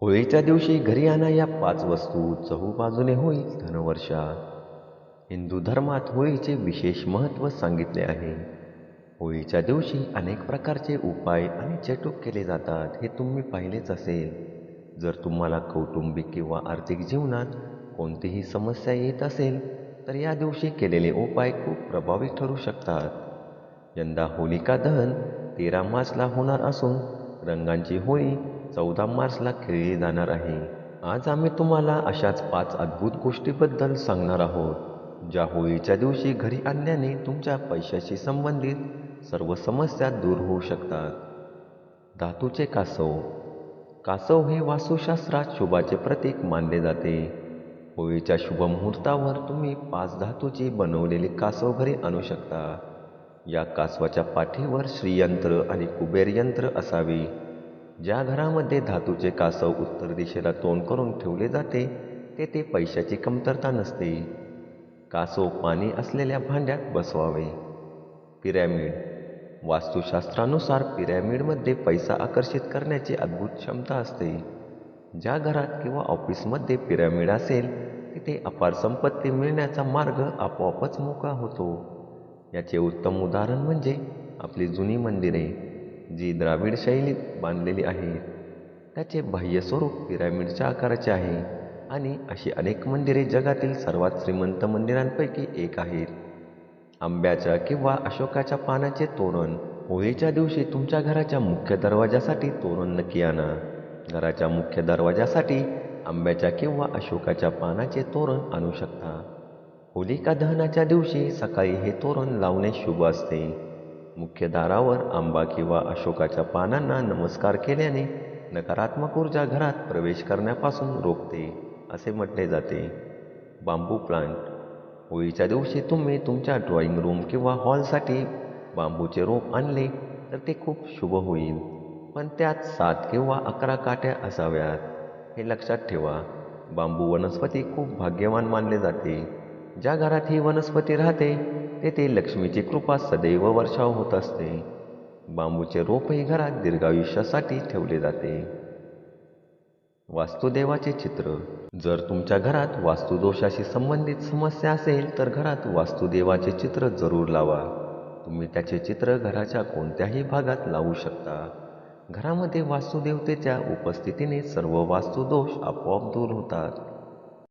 होळीच्या दिवशी घरी आणा या पाच वस्तू चहूबाजूने होईल धनवर्षा. हिंदू धर्मात होळीचे विशेष महत्त्व सांगितले आहे. होळीच्या दिवशी अनेक प्रकारचे उपाय आणि चेटूक केले जातात हे तुम्ही पाहिलेच असेल. जर तुम्हाला कौटुंबिक किंवा आर्थिक जीवनात कोणतीही समस्या येत असेल तर या दिवशी केलेले उपाय खूप प्रभावी ठरू शकतात. यंदा होलिका दहन तेरा मार्चला होणार असून रंगांची होळी चौदा मार्चला खेळली जाणार आहे. आज आम्ही तुम्हाला अशाच पाच अद्भुत गोष्टीबद्दल सांगणार आहोत ज्या होळीच्या दिवशी घरी आणल्याने तुमच्या पैशाशी संबंधित सर्व समस्या दूर होऊ शकतात. धातूचे कासव. कासव हे वास्तुशास्त्रात शुभाचे प्रतीक मानले जाते. होळीच्या शुभ मुहूर्तावर तुम्ही पाच धातूची बनवलेली कासव घरी आणू शकता. या कासवाच्या पाठीवर श्रीयंत्र आणि कुबेर यंत्र असावे. ज्या घरामध्ये धातूचे कासव उत्तर दिशेला तोंड करून ठेवले जाते तेथे पैशाची कमतरता नसते. कासव पाणी असलेल्या भांड्यात बसवावे. पिरॅमिड. वास्तुशास्त्रानुसार पिरॅमिडमध्ये पैसा आकर्षित करण्याची अद्भुत क्षमता असते. ज्या घरात किंवा ऑफिसमध्ये पिरॅमिड असेल तिथे अपार संपत्ती मिळण्याचा मार्ग आपोआपच मोकळा होतो. याचे उत्तम उदाहरण म्हणजे आपली जुनी मंदिरे. जी द्राविड शैलीत बांधलेली आहे त्याचे बाह्य स्वरूप पिरॅमिडच्या आकाराचे आहे आणि अशी अनेक मंदिरे जगातील सर्वात श्रीमंत मंदिरांपैकी एक आहेत. आंब्याच्या किंवा अशोकाच्या पानाचे तोरण होळीच्या दिवशी तुमच्या घराच्या मुख्य दरवाजासाठी तोरण नक्की आणा. घराच्या मुख्य दरवाजासाठी आंब्याच्या किंवा अशोकाच्या पानाचे तोरण आणू शकता. होलिका दहनाच्या दिवशी सकाळी हे तोरण लावणे शुभ असते. मुख्य दारावर आंबा किंवा अशोकाच्या पानांना नमस्कार केल्याने नकारात्मक ऊर्जा घरात प्रवेश करण्यापासून रोखते असे म्हटले जाते. बांबू प्लांट होळीच्या दिवशी तुम्ही तुमच्या ड्रॉइंग रूम किंवा हॉलसाठी बांबूचे रोप आणले तर ते खूप शुभ होईल. पण त्यात सात किंवा अकरा काट्या असाव्यात. हे लक्षात ठेवा. बांबू वनस्पती खूप भाग्यवान मानले जाते. ज्या घरात ही वनस्पती राहते तेथे लक्ष्मीची कृपा सदैव वर्षाव होत असते. बांबूचे रोपही घरात दीर्घायुष्यासाठी ठेवले जाते. वास्तुदेवाचे चित्र. जर तुमच्या घरात वास्तुदोषाशी संबंधित समस्या असेल तर घरात वास्तुदेवाचे चित्र जरूर लावा. तुम्ही त्याचे चित्र घराच्या कोणत्याही भागात लावू शकता. घरामध्ये वास्तुदेवतेच्या उपस्थितीने सर्व वास्तुदोष आपोआप दूर होतात.